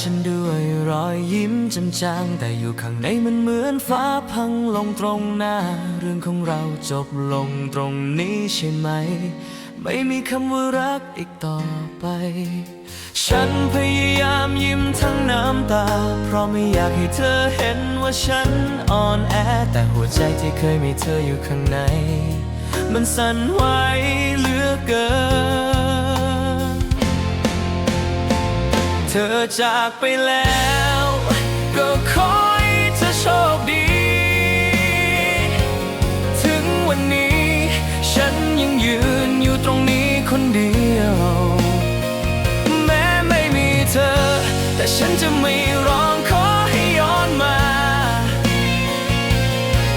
ฉันด้วยรอยยิ้มจำจางแต่อยู่ข้างในมันเหมือนฟ้าพังลงตรงหน้า เรื่องของเราจบลงตรงนี้ใช่ไหม ไม่มีคำว่ารักอีกต่อไป ฉันพยายามยิ้มทั้งน้ำตา เพราะไม่อยากให้เธอเห็นว่าฉันอ่อนแอ แต่หัวใจที่เคยมีเธออยู่ข้างใน มันสั่นไหวเหลือเกิน ธอจากไปแล้ว ก็ขอให้เธอโชคดี ถึงวันนี้ ฉันยังยืนอยู่ตรงนี้คนเดียว แม้ไม่มีเธอ แต่ฉันจะไม่ร้องขอให้ย้อนมา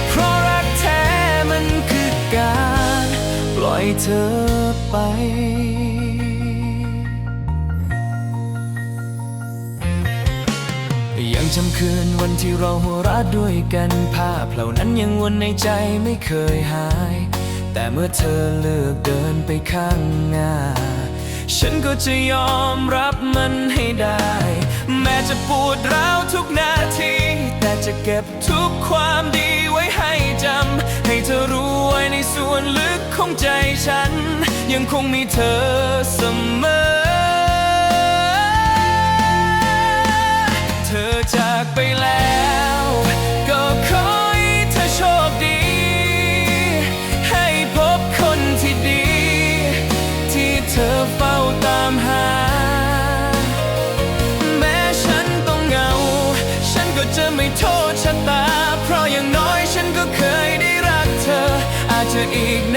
เพราะรักแท้มันคือการ ปล่อยเธอไป ยังจำคืนวันที่เราหัวเราะด้วยกันภาพเหล่านั้นยังวนในใจไม่เคยหาย แต่เมื่อเธอเลือกเดินไปข้างหน้า ฉันก็จะยอมรับมันให้ได้ แม้จะปวดร้าวทุกนาที แต่จะเก็บทุกความดีไว้ให้จำ ให้เธอรู้ไว้ในส่วนลึกของใจฉัน ยังคงมีเธอเสมอ อเฝ้าตามหา แม้ฉันต้องเหงา ฉันก็จะไม่โทษชะตา เพราะอย่างน้อยฉันก็เคยได้รักเธอ อาจจะอีกน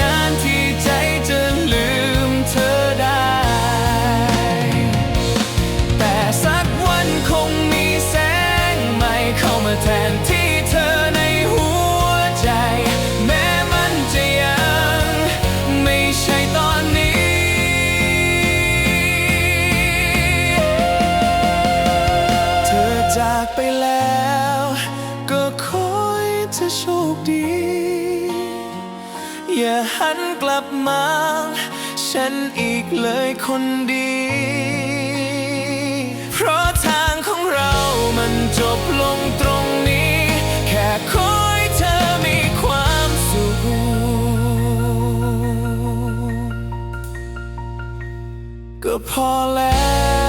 อย่าหันกลับมา ฉันอีกเลยคนดี เพราะทางของเรามันจบลงตรงนี้ แค่ขอให้เธอมีความสุข ก็พอแล้ว